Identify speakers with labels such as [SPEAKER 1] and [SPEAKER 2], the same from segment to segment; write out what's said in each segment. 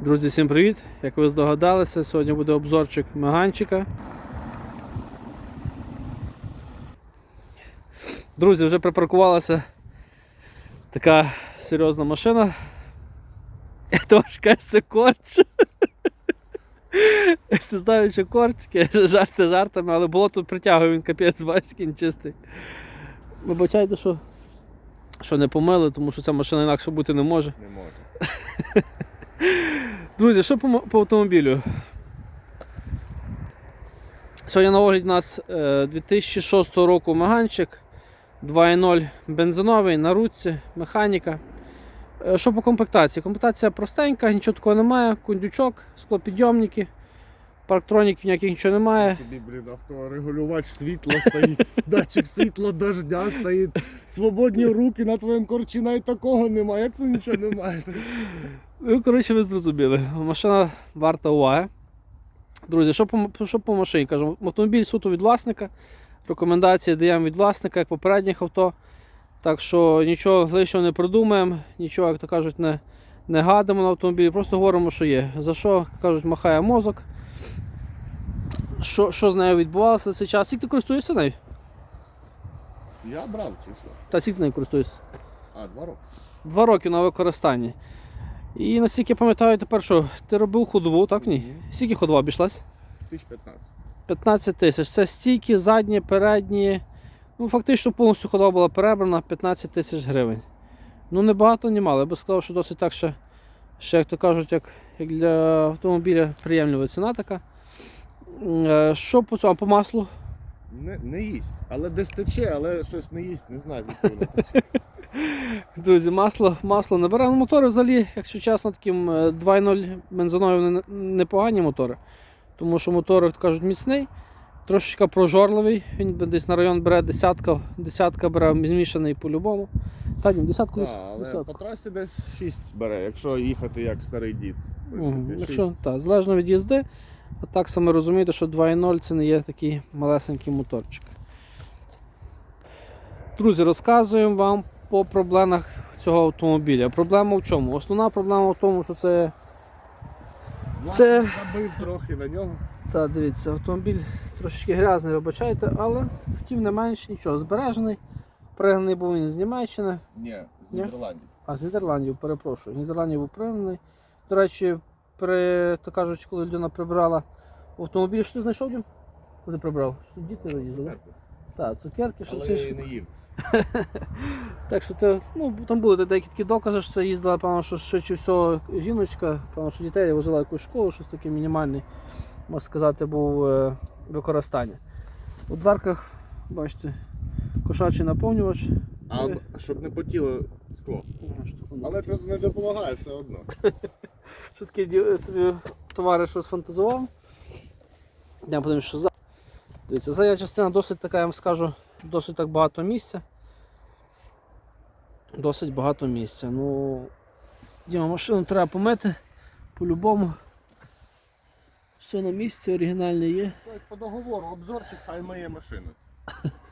[SPEAKER 1] Друзі, всім привіт! Як ви здогадалися, сьогодні буде обзорчик Меганчика. Друзі, вже припаркувалася така серйозна машина. Тож кажеться корч. Не знаю, що корч, жарти жартами, але було тут притягує він капець, бачиш, кінь чистий. Вибачайте, що, що не помили, тому що ця машина інакше бути не може.
[SPEAKER 2] Не може.
[SPEAKER 1] Друзі, що по, по автомобілю? Сьогодні на огляді у нас е, 2006 року Маганчик 2.0 бензиновий на ручці, механіка. Е, Що по комплектації? Комплектація простенька, нічого такого немає, кондючок, склопідйомники, парктроніків ніяких нічого немає.
[SPEAKER 2] Тобі, блін, авторегулювач світла стоїть, датчик світла дождя стоїть, свободні руки на твоєму корчі, навіть такого немає. Як це нічого немає?
[SPEAKER 1] Ну, коротше, ви зрозуміли. Машина варта уваги. Друзі, що по, що по машині? Кажу, автомобіль суто від власника. Рекомендації даємо від власника, як попередніх авто. Так що нічого лишнього не придумаємо, нічого, як то кажуть, не, не гадимо на автомобілі, просто говоримо, що є. За що, як кажуть, махає мозок. Що, що з нею відбувалося цей час? Скільки ти користуєшся нею?
[SPEAKER 2] Я брав чи що?
[SPEAKER 1] Та скільки ти нею користуєшся?
[SPEAKER 2] А, два роки.
[SPEAKER 1] Два роки на використанні. І наскільки я пам'ятаю, тепер що, ти робив ходову, так ні? Скільки ходова обійшлась?
[SPEAKER 2] 1015.
[SPEAKER 1] 15 тисяч. Це стійки, задні, передні. Ну, фактично повністю ходова була перебрана 15 тисяч гривень. Ну, не багато, ні мало. Я би сказав, що досить так ще, ще як то кажуть, як, як для автомобіля приємлива ціна така. Е, Що по цьому по маслу?
[SPEAKER 2] Не, не їсть. Але десь тече, але щось не їсть, не знаю, звідки воно тече.
[SPEAKER 1] Друзі, масло, масло бере. Ну, мотори взагалі, якщо чесно, таким е, 2.0 бензинові вони непогані мотори. Тому що мотор, як кажуть, міцний, трошечки прожорливий. Він десь на район бере десятка, десятка бере змішаний по-любому. Так, ні, десятку десь.
[SPEAKER 2] Так, але
[SPEAKER 1] десятку.
[SPEAKER 2] по трасі десь 6 бере, якщо їхати як старий дід.
[SPEAKER 1] Якщо, так, залежно від їзди, а так саме розумієте, що 2.0 це не є такий малесенький моторчик. Друзі, розказуємо вам по проблемах цього автомобіля. Проблема в чому? Основна проблема в тому, що це. це-
[SPEAKER 2] забив трохи на нього.
[SPEAKER 1] Та дивіться, автомобіль трошечки грязний, вибачайте, але втім не менш нічого. Збережений. Пригнаний був він з Німеччини,
[SPEAKER 2] Ні, з
[SPEAKER 1] Ні?
[SPEAKER 2] Нідерландів.
[SPEAKER 1] а з Нідерландів, перепрошую. З Нідерландів був пригнаний. До речі, при, то кажуть, коли людина прибрала автомобіль, що ти знайшов Дім? Коли прибрав? Що діти їздили? Так, цукерки, що
[SPEAKER 2] Але
[SPEAKER 1] це
[SPEAKER 2] я не їв.
[SPEAKER 1] Так що це, ну, там були деякі такі докази, що це їздила, певно, що швидше всього жіночка, певно, що дітей возила в якусь школу, щось таке мінімальне, можна сказати, був е, використання. У дверках, бачите, кошачий наповнювач.
[SPEAKER 2] А щоб не потіло скло. Але це не допомагає все одно.
[SPEAKER 1] Що таке собі товариш щось фантазував. Я подивимось, що за. Дивіться, задня частина досить така, я вам скажу, досить так багато місця. Досить багато місця. Ну, Діма, машину треба помити по-любому. Все на місці, оригінальне є.
[SPEAKER 2] По договору, обзорчик, хай має машину.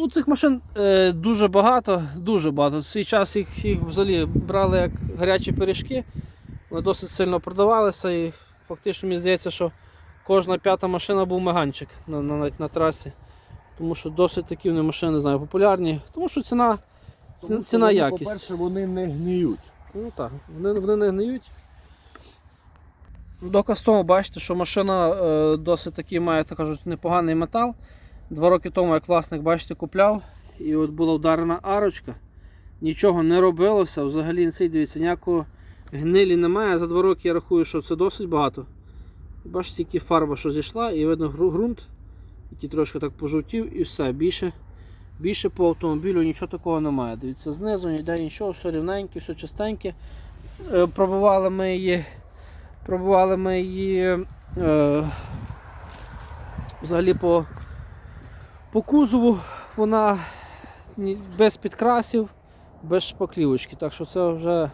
[SPEAKER 1] Ну, цих машин е, дуже багато, дуже багато. В свій час їх, їх взагалі брали як гарячі пиріжки. Вони досить сильно продавалися і фактично мені здається, що кожна п'ята машина був меганчик на, на, навіть на трасі. Тому що досить такі вони машини, не знаю, популярні. Тому що ціна, ці-
[SPEAKER 2] Тому
[SPEAKER 1] ціна
[SPEAKER 2] вони,
[SPEAKER 1] якість.
[SPEAKER 2] По-перше, вони не гниють.
[SPEAKER 1] Ну так, вони, вони не гниють. Доказ тому, бачите, що машина е, досить такий має, так кажуть, непоганий метал. Два роки тому, як власник, бачите, купляв, і от була вдарена арочка. Нічого не робилося, взагалі на цей дивіться, ніякого гнилі немає. За два роки я рахую, що це досить багато. Бачите, тільки фарба, що зійшла, і видно ґрунт, який трошки так пожовтів, і все. Більше, більше по автомобілю нічого такого немає. Дивіться, знизу ніде нічого, все рівненьке, все чистеньке. Е, Пробували ми її. Пробували ми її е, взагалі по, по кузову. Вона без підкрасів, без шпаклівочки. Так що це вже,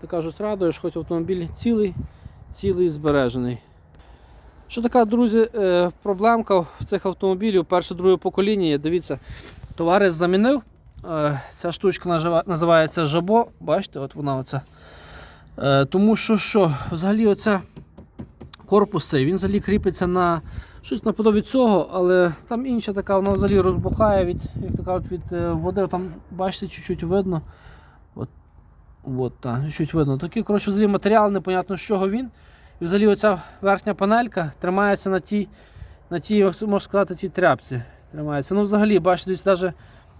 [SPEAKER 1] так кажуть, радує, що хоч автомобіль цілий, цілий збережений. Що така, друзі, е, проблемка цих автомобілів перше-друге покоління є. Дивіться, товариш замінив. Е, Ця штучка називається жабо. Бачите, от вона оця Е, тому що що, взагалі оце корпус цей, він взагалі кріпиться на щось наподобі цього, але там інша така, вона взагалі розбухає від, як то кажуть, від е, води. Там, бачите, чуть-чуть видно. От, от так, чуть видно. Такий, коротше, взагалі матеріал, непонятно з чого він. І взагалі оця верхня панелька тримається на тій, на тій, можна сказати, тій тряпці. Тримається. Ну, взагалі, бачите, десь навіть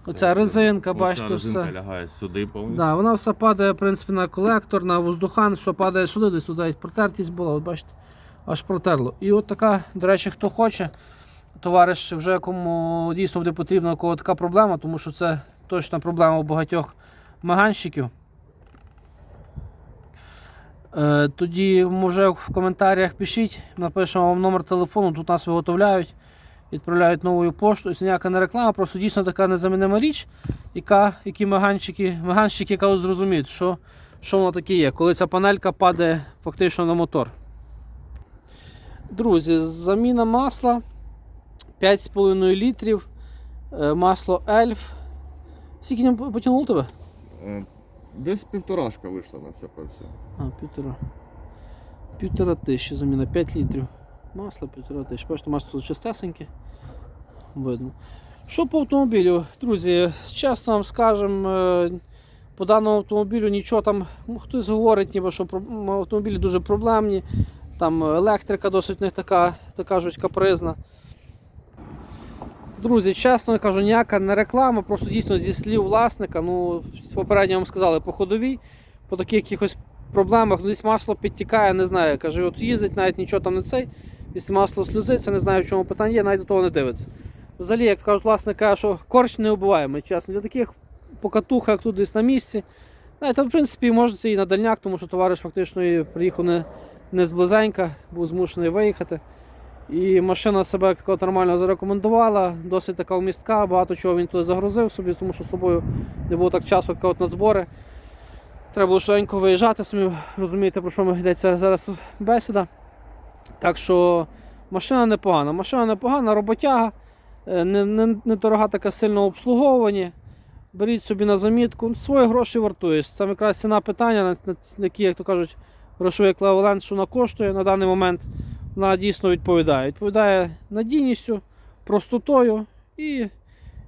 [SPEAKER 1] оця резинка, бачите,
[SPEAKER 3] Оця резинка
[SPEAKER 1] все.
[SPEAKER 3] лягає сюди повністю.
[SPEAKER 1] Да, вона все падає, в принципі, на колектор, на воздухан, що падає сюди, десь туди протертість була, от бачите, аж протерло. І от така, до речі, хто хоче, товариш, вже якому дійсно буде потрібна кого така проблема, тому що це точно проблема у багатьох маганщиків. Е, тоді може в коментарях пишіть, напишемо вам номер телефону, тут нас виготовляють, відправляють новою поштою. Це ніяка не реклама, просто дійсно така незамінима річ, яка, які маганщики яка зрозуміють, що, що воно таке є, коли ця панелька падає фактично на мотор. Друзі, заміна масла 5,5 літрів, е, масло Ельф. Скільки потягнуло тебе?
[SPEAKER 2] Е, Десь півторашка вийшла на все про все.
[SPEAKER 1] А, півтора. Півтора тисячі заміна, 5 літрів. Масла, півтора тисячі. Бачите, масло тут чистесеньке. Видно. Що по автомобілю, друзі, чесно вам скажемо, е, по даному автомобілю нічого там, ну, хтось говорить, ніби, що автомобілі дуже проблемні. Там електрика досить в них така, так кажуть, капризна. Друзі, чесно кажу, ніяка не реклама, просто дійсно зі слів власника. Ну, попередньо вам сказали по ходовій, по таких якихось проблемах, ну, десь масло підтікає, не знаю. Каже, от їздить, навіть нічого там не цей. Якщо масло сльозиться, не знаю, в чому питання є, навіть до того не дивиться. Взагалі, як кажуть, власник каже, що корч не убиваємо, чесно. Для таких покатух, як тут десь на місці. Знаєте, в принципі, можете і на дальняк, тому що товариш фактично приїхав не, не зблизенька, був змушений виїхати. І машина себе такого нормально зарекомендувала, досить така вмістка, багато чого він туди загрузив собі, тому що з собою не було так часу, як от на збори. Треба було швиденько виїжджати, самі розумієте, про що ми йдеться зараз бесіда. Так що машина непогана. Машина непогана, роботяга, е, не, не, така сильно обслуговування. Беріть собі на замітку, свої гроші вартує. Там якраз ціна питання, на які, як то кажуть, грошовий еквівалент, що вона коштує на даний момент, вона дійсно відповідає. Відповідає надійністю, простотою і,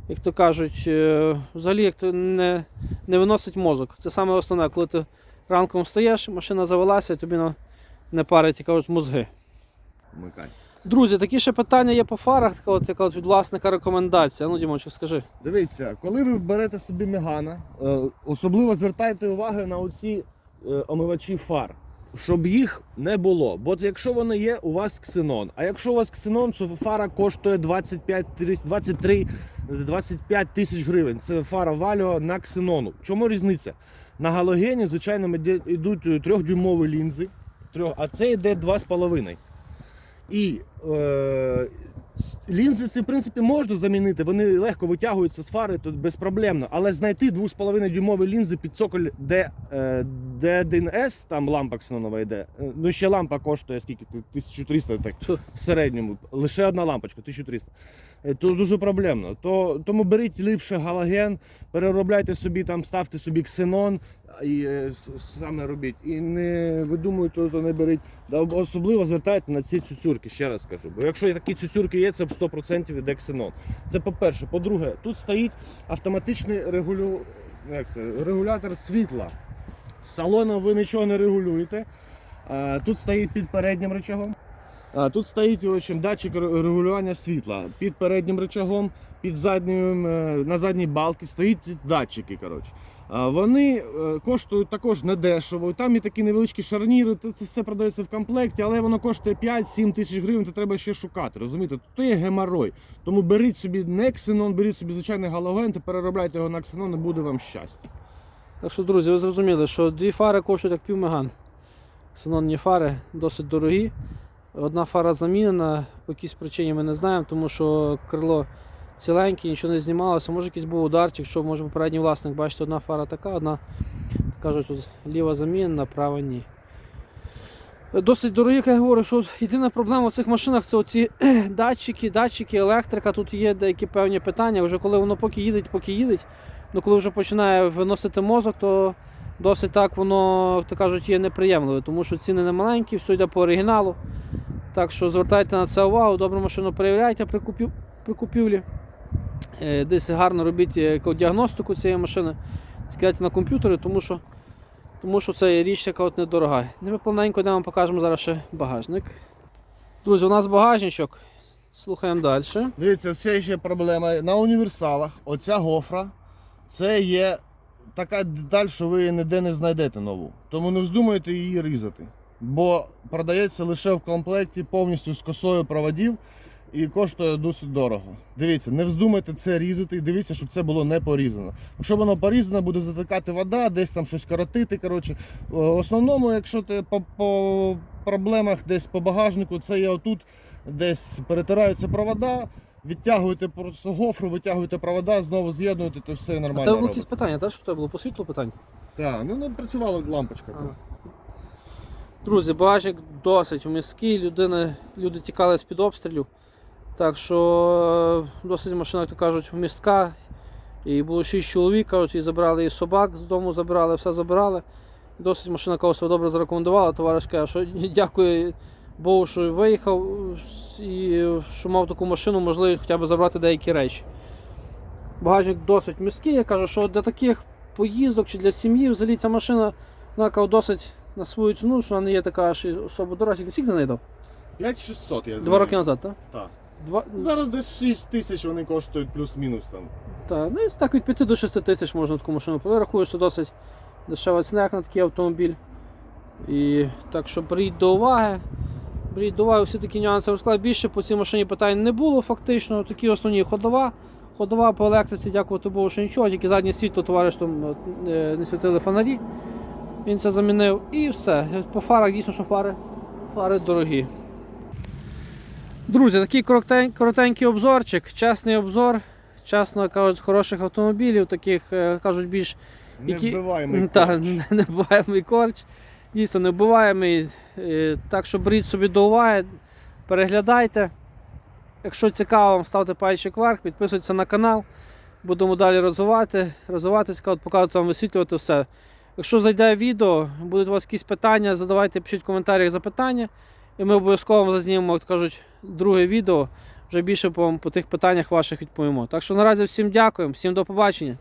[SPEAKER 1] як то кажуть, е, взагалі як то не, не виносить мозок. Це саме основне, коли ти ранком встаєш, машина завелася, і тобі не парить як кажуть, мозги. Друзі, такі ще питання є по фарах, така от, яка от від власника рекомендація. Ну, Дімочок, скажи.
[SPEAKER 2] Дивіться, коли ви берете собі мегана, е, особливо звертайте увагу на оці е, омивачі фар, щоб їх не було. Бо якщо вони є, у вас ксенон. А якщо у вас ксенон, то фара коштує 25, 23, 25 тисяч гривень. Це фара Валіо на ксенону. Чому різниця? На галогені, звичайно, йдуть трьохдюймові лінзи, а це йде 2,5. І е, лінзи ці, в принципі, можна замінити, вони легко витягуються з фари, тут безпроблемно. Але знайти 2,5 дюймові лінзи під цоколь D, е, D1S, там лампа ксенонова йде. е, Ну ще лампа коштує скільки? 1300 так в середньому. Лише одна лампочка, 1300. Е, То дуже проблемно. То, тому беріть ліпше галоген, переробляйте собі там, ставте собі ксенон і е, саме робіть. І не видумуйте, то не беріть. Особливо звертайте на ці цюцюрки, ще раз скажу. Бо якщо такі цюцюрки є, це 100% іде ксенон. Це по-перше. По-друге, тут стоїть автоматичний регулю... як це? регулятор світла. З салону ви нічого не регулюєте. А, Тут стоїть під переднім рычагом. Тут стоїть общем, датчик регулювання світла. Під переднім рычагом, під заднім, е, на задній балці стоїть датчики. Коротше. Вони е, коштують також недешево. Там є такі невеличкі шарніри, це все продається в комплекті, але воно коштує 5-7 тисяч гривень, то треба ще шукати. Розумієте? То є геморой. Тому беріть собі не ксенон, беріть собі звичайний галоген та переробляйте його на ксенон, і буде вам щастя.
[SPEAKER 1] Так що, друзі, ви зрозуміли, що дві фари коштують як півмеган. Ксенонні фари досить дорогі. Одна фара замінена, по якійсь причині ми не знаємо, тому що крило ціленьке, нічого не знімалося. Може якийсь був ударчик, що може попередній власник, бачите, одна фара така, одна, кажуть, тут ліва замінена, права ні. Досить дорогі, як я говорю, що єдина проблема в цих машинах це оці датчики, датчики, електрика. Тут є деякі певні питання. Вже коли воно поки їде, поки їде, ну коли вже починає виносити мозок, то досить так воно, то кажуть, є неприємливе, тому що ціни не маленькі, все йде по оригіналу. Так що звертайте на це увагу, добре машину перевіряйте при, купів, при купівлі. Е, Десь гарно робіть е, діагностику цієї машини, скидайте на комп'ютери, тому що, тому що це річ, яка от недорога. Ми плавненько йдемо, покажемо зараз ще багажник. Друзі, у нас багажничок. Слухаємо далі.
[SPEAKER 2] Дивіться, це ще проблема. На універсалах оця гофра це є така деталь, що ви ніде не знайдете нову. Тому не вздумайте її різати. Бо продається лише в комплекті повністю з косою проводів і коштує досить дорого. Дивіться, не вздумайте це різати і дивіться, щоб це було не порізано. Якщо воно порізано, буде затикати вода, десь там щось коротити. Коротше, в основному, якщо ти по, по проблемах десь по багажнику, це є отут, десь перетираються провода. Відтягуєте просто гофру, витягуєте провода, знову з'єднуєте, то все
[SPEAKER 1] А
[SPEAKER 2] нормально.
[SPEAKER 1] тебе було якісь питання, так? Що в тебе було по світлу питання?
[SPEAKER 2] Так, ну не працювала лампочка.
[SPEAKER 1] А. Друзі, багажник досить міський, людини, люди тікали з-під обстрілів. Так що е, досить машина, як то кажуть, містка. І було 6 чоловік, кажуть, і забрали і собак з дому, забрали, все забирали. Досить машина когось добре зарекомендувала. Товариш каже, що дякую Богу, що виїхав і що мав таку машину, можливість хоча б забрати деякі речі. Багажник досить міський. Я кажу, що для таких поїздок чи для сім'ї взагалі ця машина вона досить на свою ціну, що вона не є така аж особо дорога. Скільки ти знайдав?
[SPEAKER 2] 5600 я
[SPEAKER 1] Два роки назад, так?
[SPEAKER 2] Так.
[SPEAKER 1] Два...
[SPEAKER 2] Зараз десь 6 тисяч вони коштують плюс-мінус там.
[SPEAKER 1] Так, ну і так від 5 до 6 тисяч можна таку машину порахую, що досить дешева ціна як на такий автомобіль. І так що беріть до уваги. До уваги всі такі нюанси розклад. Більше по цій машині питань не було фактично. Такі основні ходова. Ходова по електриці, дякувати Богу, що нічого, тільки заднє світло товариш е, не світили фонарі. Він це замінив і все. По фарах дійсно, що фари, фари дорогі. Друзі, такий коротень- коротенький обзорчик, чесний обзор. Чесно кажуть, хороших автомобілів, таких е, кажуть більш Які-
[SPEAKER 2] Невбиваємий
[SPEAKER 1] та,
[SPEAKER 2] корч.
[SPEAKER 1] небуваємий корч. Дійсно небуваємий. Е, Так що беріть собі до уваги, переглядайте. Якщо цікаво, вам ставте пальчик вверх, підписуйтесь на канал. Будемо далі розвивати, розвиватися, показувати вам висвітлювати все. Якщо зайде відео, будуть у вас якісь питання, задавайте, пишіть в коментарях запитання. І ми обов'язково зазнімемо, як кажуть, друге відео. Вже більше по, по тих питаннях ваших відповімо. Так що наразі всім дякуємо, всім до побачення.